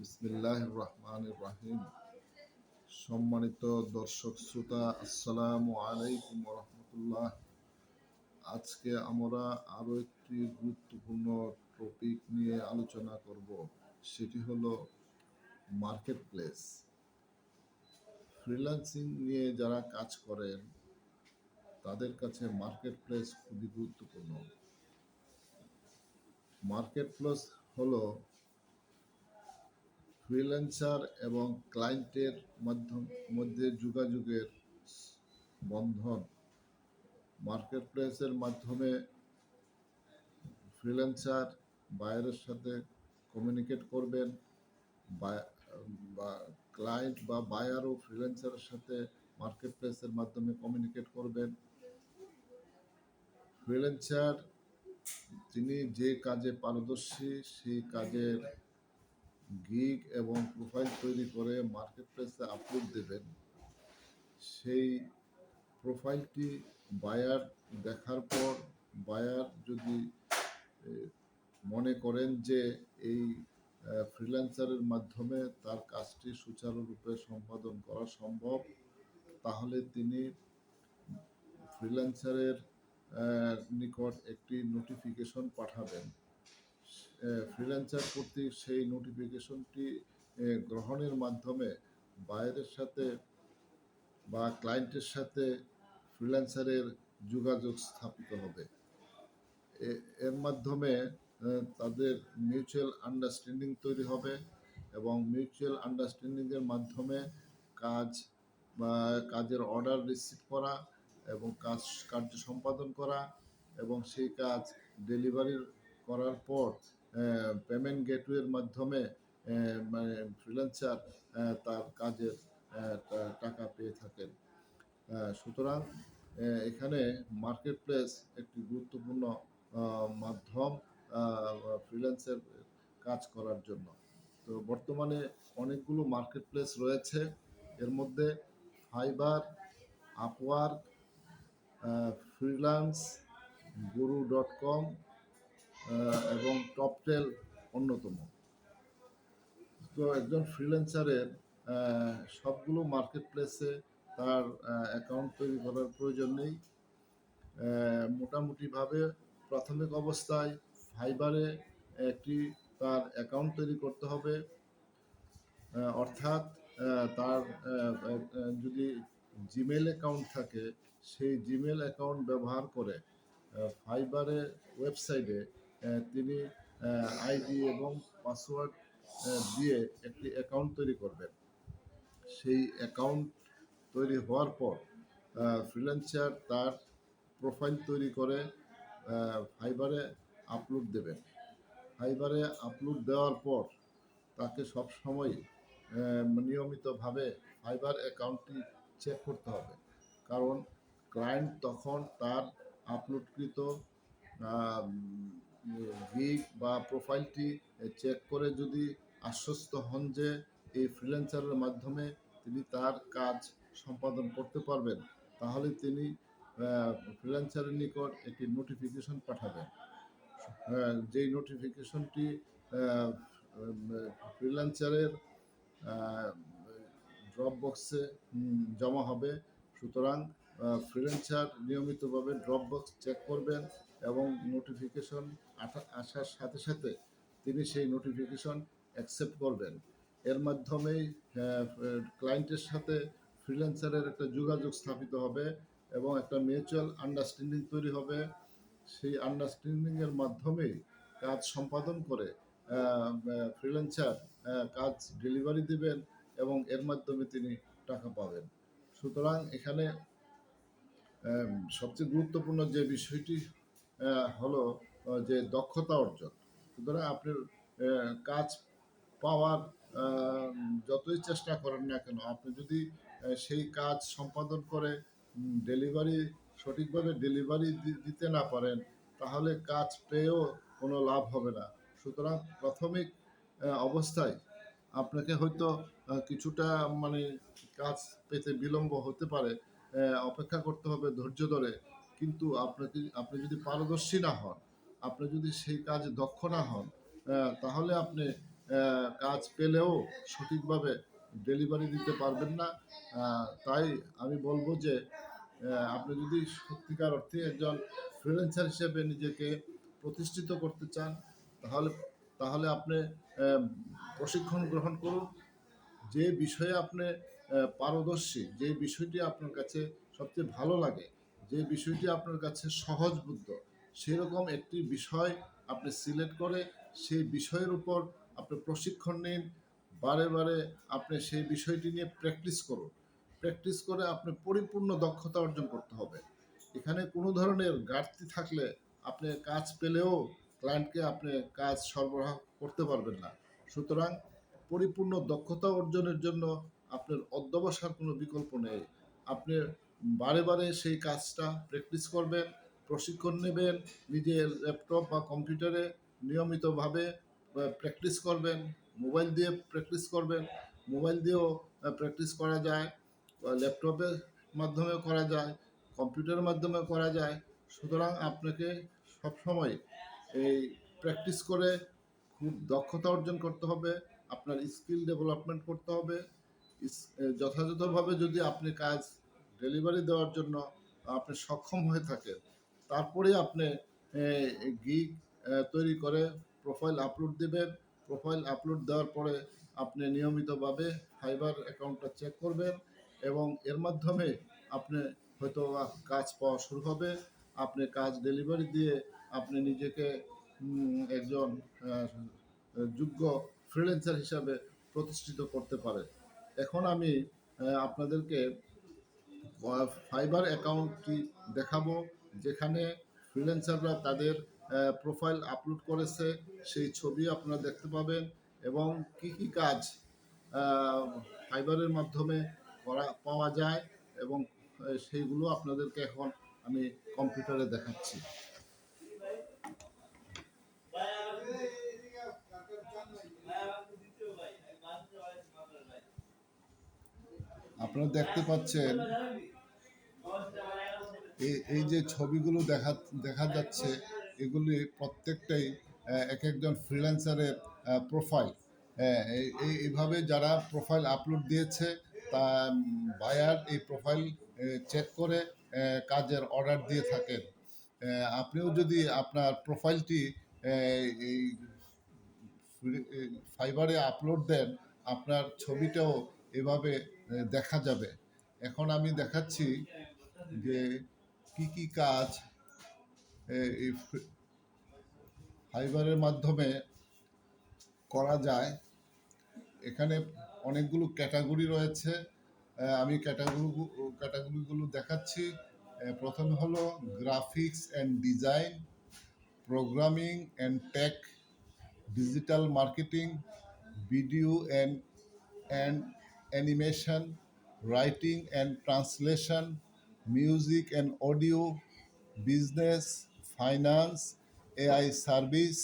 বিসমিল্লাহ রহমান রাহিম। সম্মানিত দর্শক, শ্রোতা, আসসালামু আলাইকুম রহমতুল্লাহ আজকে আমরা আরও একটি গুরুত্বপূর্ণ টপিক নিয়ে আলোচনা করব। সেটি হলো মার্কেট প্লেস ফ্রিল্যান্সিং নিয়ে যারা কাজ করেন, তাদের কাছে মার্কেট প্লেস খুবই গুরুত্বপূর্ণ। মার্কেট প্লেস হলো ফ্রিল্যান্সার এবং ক্লায়েন্টের মাধ্যম, মধ্যে যোগাযোগের বন্ধন মার্কেট প্লেসের মাধ্যমে ফ্রিল্যান্সার বায়ারের সাথে কমিউনিকেট করবেন। বা ক্লায়েন্ট বা বায়ারও ফ্রিল্যান্সারের সাথে মার্কেট প্লেসের মাধ্যমে কমিউনিকেট করবেন। ফ্রিল্যান্সার তিনি যে কাজে পারদর্শী, সেই কাজের গিগ এবং প্রোফাইল তৈরি করে মার্কেট প্লেসে আপলোড দেবেন, সেই প্রোফাইলটি বায়ার দেখার পর বায়ার যদি মনে করেন যে এই ফ্রিল্যান্সারের মাধ্যমে তার কাজটি সুচারুরূপে সম্পাদন করা সম্ভব, তাহলে তিনি ফ্রিল্যান্সারের নিকট একটি নোটিফিকেশন পাঠাবেন। ফ্রিল্যান্সার কর্তৃক সেই নোটিফিকেশনটি গ্রহণের মাধ্যমে বায়ারের সাথে বা ক্লায়েন্টের সাথে ফ্রিল্যান্সারের যোগাযোগ স্থাপিত হবে। এর মাধ্যমে তাদের মিউচুয়াল আন্ডারস্ট্যান্ডিং তৈরি হবে এবং মিউচুয়াল আন্ডারস্ট্যান্ডিংয়ের মাধ্যমে কাজ বা কাজের অর্ডার রিসিভ করা এবং কাজ, কার্য সম্পাদন করা এবং সেই কাজ ডেলিভারি করার পর পেমেন্ট গেটওয়ের মাধ্যমে মানে ফ্রিল্যান্সার তার কাজের টাকা পেয়ে থাকেন। সুতরাং এখানে মার্কেট প্লেস একটি গুরুত্বপূর্ণ মাধ্যম ফ্রিল্যান্সের কাজ করার জন্য। তো বর্তমানে অনেকগুলো মার্কেট প্লেস রয়েছে। এর মধ্যে Fiverr Upwork freelance guru dot com এবং টপটেল অন্যতম। তো একজন ফ্রিল্যান্সারের সবগুলো মার্কেট প্লেসে তার অ্যাকাউন্ট তৈরি করার প্রয়োজন নেই। মোটামুটিভাবে প্রাথমিক অবস্থায় ফাইবারে একটি তার অ্যাকাউন্ট তৈরি করতে হবে। অর্থাৎ তার যদি জিমেল অ্যাকাউন্ট থাকে, সেই জিমেল অ্যাকাউন্ট ব্যবহার করে ফাইবারে ওয়েবসাইটে তিনি আইডি এবং পাসওয়ার্ড দিয়ে একটি অ্যাকাউন্ট তৈরি করবেন। সেই অ্যাকাউন্ট তৈরি হওয়ার পর ফ্রিল্যান্সার তার প্রোফাইল তৈরি করে ফাইবারে আপলোড দেবেন। ফাইবারে আপলোড দেওয়ার পর তাকে সবসময় নিয়মিতভাবে ফাইবার অ্যাকাউন্টটি চেক করতে হবে। কারণ ক্লায়েন্ট তখন তার আপলোডকৃত গিগ বা প্রোফাইলটি চেক করে যদি আশ্বস্ত হন যে এই ফ্রিল্যান্সারের মাধ্যমে তিনি তার কাজ সম্পাদন করতে পারবেন, তাহলে তিনি ফ্রিল্যান্সারের নিকট একটি নোটিফিকেশন পাঠাবেন। যেই নোটিফিকেশনটি ফ্রিল্যান্সারের ড্রপ বক্সে জমা হবে, সুতরাং ফ্রিল্যান্সার নিয়মিতভাবে ড্রপ বক্স চেক করবেন এবং নোটিফিকেশন আসার সাথে সাথে তিনি সেই নোটিফিকেশন অ্যাকসেপ্ট করবেন। এর মাধ্যমেই ক্লায়েন্টের সাথে ফ্রিল্যান্সারের একটা যোগাযোগ স্থাপিত হবে এবং একটা মিউচুয়াল আন্ডারস্ট্যান্ডিং তৈরি হবে। সেই আন্ডারস্ট্যান্ডিংয়ের মাধ্যমেই কাজ সম্পাদন করে ফ্রিল্যান্সার কাজ ডেলিভারি দিবেন এবং এর মাধ্যমে তিনি টাকা পাবেন। সুতরাং এখানে সবচেয়ে গুরুত্বপূর্ণ যে বিষয়টি হলো যে দক্ষতা অর্জন। সুতরাং আপনি কাজ পাওয়ার যতই চেষ্টা করেন না কেন, আপনি যদি সেই কাজ সম্পাদন করে ডেলিভারি সঠিকভাবে ডেলিভারি দিতে না পারেন, তাহলে কাজ পেয়েও কোনো লাভ হবে না। সুতরাং প্রাথমিক অবস্থায় আপনাকে হয়তো কিছুটা মানে কাজ পেতে বিলম্ব হতে পারে অপেক্ষা করতে হবে ধৈর্য ধরে কিন্তু আপনাকে আপনি যদি পারদর্শী না হন, আপনি যদি সেই কাজে দক্ষ না হন তাহলে আপনি কাজ পেলেও সঠিকভাবে ডেলিভারি দিতে পারবেন না। তাই আমি বলব যে আপনি যদি সত্যিকার অর্থে একজন ফ্রিল্যান্সার হিসেবে নিজেকে প্রতিষ্ঠিত করতে চান, তাহলে তাহলে আপনি প্রশিক্ষণ গ্রহণ করুন। যে বিষয়ে আপনি পারদর্শী, যে বিষয়টি আপনার কাছে সবচেয়ে ভালো লাগে যে বিষয়টি আপনার কাছে সহজবুদ্ধ সেরকম একটি বিষয় আপনি সিলেক্ট করে সেই বিষয়ের উপর আপনি প্রশিক্ষণ নিন। বারে বারে আপনি সেই বিষয়টি নিয়ে প্র্যাকটিস করুন। প্র্যাকটিস করে আপনি পরিপূর্ণ দক্ষতা অর্জন করতে হবে। এখানে কোনো ধরনের ঘাটতি থাকলে আপনি কাজ পেলেও ক্লায়েন্টকে আপনি কাজ সরবরাহ করতে পারবেন না। সুতরাং পরিপূর্ণ দক্ষতা অর্জনের জন্য আপনার অধ্যবসার কোনো বিকল্প নেই। আপনি বারে বারে সেই কাজটা প্র্যাকটিস করবেন, প্রশিক্ষণ নেবেন, নিজের ল্যাপটপ বা কম্পিউটারে নিয়মিতভাবে প্র্যাকটিস করবেন মোবাইল দিয়ে প্র্যাকটিস করবেন মোবাইল দিয়েও প্র্যাকটিস করা যায় ল্যাপটপের মাধ্যমে করা যায় কম্পিউটারের মাধ্যমে করা যায়। সুতরাং আপনাকে সবসময় এই প্র্যাকটিস করে খুব দক্ষতা অর্জন করতে হবে, আপনার স্কিল ডেভেলপমেন্ট করতে হবে। যথাযথভাবে যদি আপনি কাজ ডেলিভারি দেওয়ার জন্য আপনি সক্ষম হয়ে থাকেন। তারপরে আপনি গিগ তৈরি করে প্রোফাইল আপলোড দেবেন। প্রোফাইল আপলোড দেওয়ার পরে আপনি নিয়মিতভাবে ফাইবার অ্যাকাউন্টটা চেক করবেন এবং এর মাধ্যমে আপনি হয়তো কাজ পাওয়া শুরু হবে। আপনি কাজ ডেলিভারি দিয়ে আপনি নিজেকে একজন যোগ্য ফ্রিল্যান্সার হিসাবে প্রতিষ্ঠিত করতে পারে এখন আমি আপনাদেরকে ফাইবার অ্যাকাউন্টটি দেখাবো, যেখানে ফ্রিল্যান্সাররা তাদের প্রোফাইল আপলোড করেছে, সেই ছবি আপনারা দেখতে পাবেন এবং কি কি কাজ ফাইবারের মাধ্যমে করা, পাওয়া যায় এবং সেইগুলো আপনাদেরকে এখন আমি কম্পিউটারে দেখাচ্ছি। আপনারা দেখতে পাচ্ছেন এই এই যে ছবিগুলো দেখা দেখা যাচ্ছে, এগুলি প্রত্যেকটাই এক একজন ফ্রিল্যান্সারের প্রোফাইল এই এইভাবে যারা প্রোফাইল আপলোড দিয়েছে, তা বায়ার এই প্রোফাইল চেক করে কাজের অর্ডার দিয়ে থাকেন। আপনিও যদি আপনার প্রোফাইলটি এই ফাইবারে আপলোড দেন, আপনার ছবিটাও এভাবে দেখা যাবে। এখন আমি দেখাচ্ছি যে কি কি কাজ এই ফাইবারের মাধ্যমে করা যায়, এখানে অনেকগুলো ক্যাটাগরি রয়েছে। আমি ক্যাটাগরি ক্যাটাগরিগুলো দেখাচ্ছি। প্রথমে হলো graphics and design programming and tech digital marketing video and and animation writing and translation music and audio business finance AI service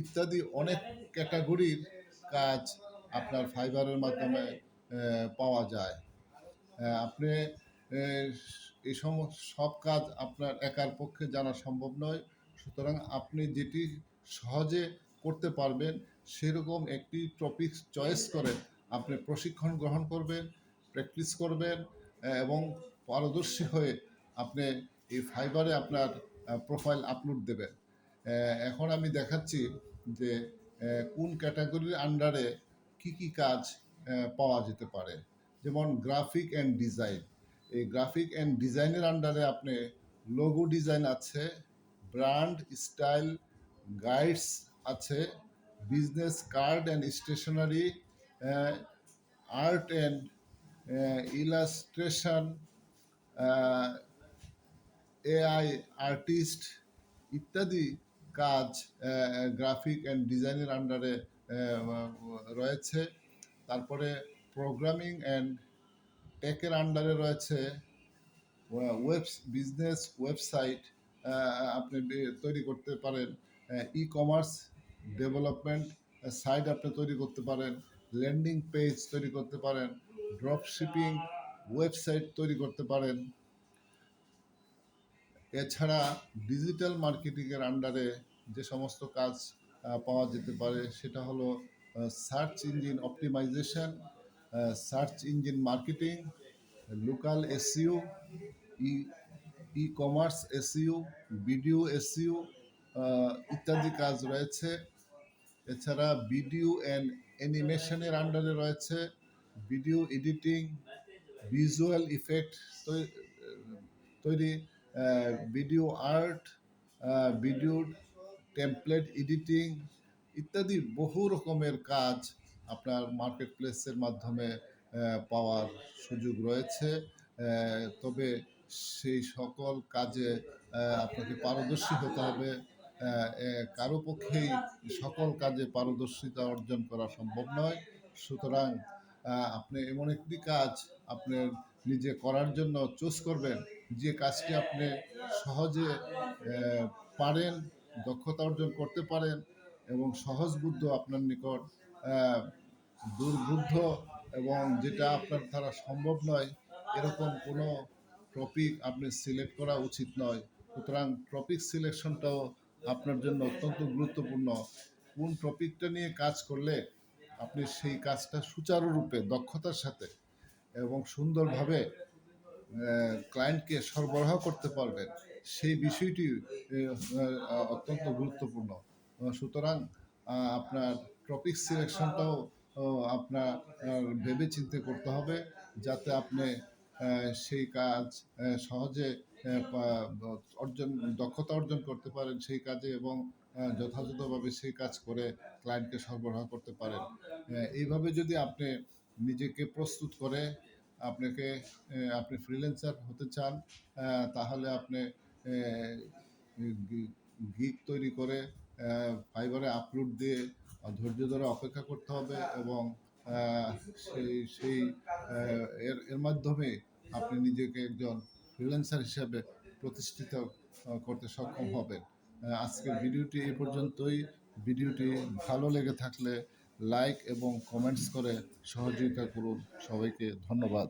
ইত্যাদি অনেক ক্যাটাগরির কাজ আপনার ফাইবারের মাধ্যমে পাওয়া যায়। আপনি এই সব কাজ আপনার একার পক্ষে জানা সম্ভব নয়। সুতরাং আপনি যেটি সহজে করতে পারবেন, সেরকম একটি টপিক চয়েস করে আপনি প্রশিক্ষণ গ্রহণ করবেন প্র্যাকটিস করবেন এবং পারদর্শী হয়ে আপনি এই ফাইবারে আপনার প্রোফাইল আপলোড দেবেন। এখন আমি দেখাচ্ছি যে কোন ক্যাটাগরির আন্ডারে কি কি কাজ পাওয়া যেতে পারে। যেমন গ্রাফিক অ্যান্ড ডিজাইন এই গ্রাফিক অ্যান্ড ডিজাইনের আন্ডারে আপনি লোগো ডিজাইন আছে ব্র্যান্ড স্টাইল গাইডস আছে business card and stationery art and illustration AI artist ইত্যাদি কাজ গ্রাফিক অ্যান্ড ডিজাইনের আন্ডারে রয়েছে। তারপরে প্রোগ্রামিং অ্যান্ড টেকের আন্ডারে রয়েছে। ওয়েব বিজনেস ওয়েবসাইট আপনি তৈরি করতে পারেন। ই কমার্স ডেভেলপমেন্ট সাইট আপনি তৈরি করতে পারেন। ল্যান্ডিং পেজ তৈরি করতে পারেন। ড্রপ শিপিং ওয়েবসাইট তৈরি করতে পারেন। এছাড়া ডিজিটাল মার্কেটিংয়ের আন্ডারে যে সমস্ত কাজ পাওয়া যেতে পারে, সেটা হলো search engine optimisation search engine marketing, local SEO, e e commerce SEO video SEO ইত্যাদি কাজ রয়েছে। এছাড়া ভিডিও অ্যান্ড অ্যানিমেশনের আন্ডারে রয়েছে ভিডিও এডিটিং, ভিজুয়াল ইফেক্ট তৈরি video art video template editing ইত্যাদি বহু রকমের কাজ আপনার মার্কেট প্লেসের মাধ্যমে পাওয়ার সুযোগ রয়েছে। তবে সেই সকল কাজে আপনাকে পারদর্শী হতে হবে। কারও পক্ষেই সকল কাজে পারদর্শিতা অর্জন করা সম্ভব নয়। সুতরাং আপনি এমন একটি কাজ আপনি নিজে করার জন্য চুজ করবেন, যে কাজটি আপনি সহজে পারেন, দক্ষতা অর্জন করতে পারেন এবং সহজ বুদ্ধ আপনার নিকট দুর্বুদ্ধ এবং যেটা আপনার দ্বারা সম্ভব নয়, এরকম কোনো টপিক আপনি সিলেক্ট করা উচিত নয়। সুতরাং টপিক সিলেকশনটাও আপনার জন্য অত্যন্ত গুরুত্বপূর্ণ। কোন টপিকটা নিয়ে কাজ করলে আপনি সেই কাজটা সুচারুরূপে, দক্ষতার সাথে এবং সুন্দরভাবে ক্লায়েন্টকে সরবরাহ করতে পারবেন, সেই বিষয়টি অত্যন্ত গুরুত্বপূর্ণ। সুতরাং আপনার টপিক সিলেকশনটাও আপনার ভেবে চিন্তে করতে হবে যাতে আপনি সেই কাজ সহজে অর্জন, দক্ষতা অর্জন করতে পারেন সেই কাজে এবং যথাযথভাবে সেই কাজ করে ক্লায়েন্টকে সরবরাহ করতে পারেন। এইভাবে যদি আপনি নিজেকে প্রস্তুত করে আপনাকে আপনি ফ্রিল্যান্সার হতে চান তাহলে আপনি গিগ তৈরি করে ফাইবারে আপলোড দিয়ে ধৈর্য ধরে অপেক্ষা করতে হবে এবং সেই সেই এর এর মাধ্যমে আপনি নিজেকে একজন ফ্রিল্যান্সার হিসাবে প্রতিষ্ঠিত করতে সক্ষম হবেন। আজকের ভিডিওটি এ পর্যন্তই। ভিডিওটি ভালো লেগে থাকলে লাইক এবং কমেন্টস করে সহযোগিতা করুন। সবাইকে ধন্যবাদ।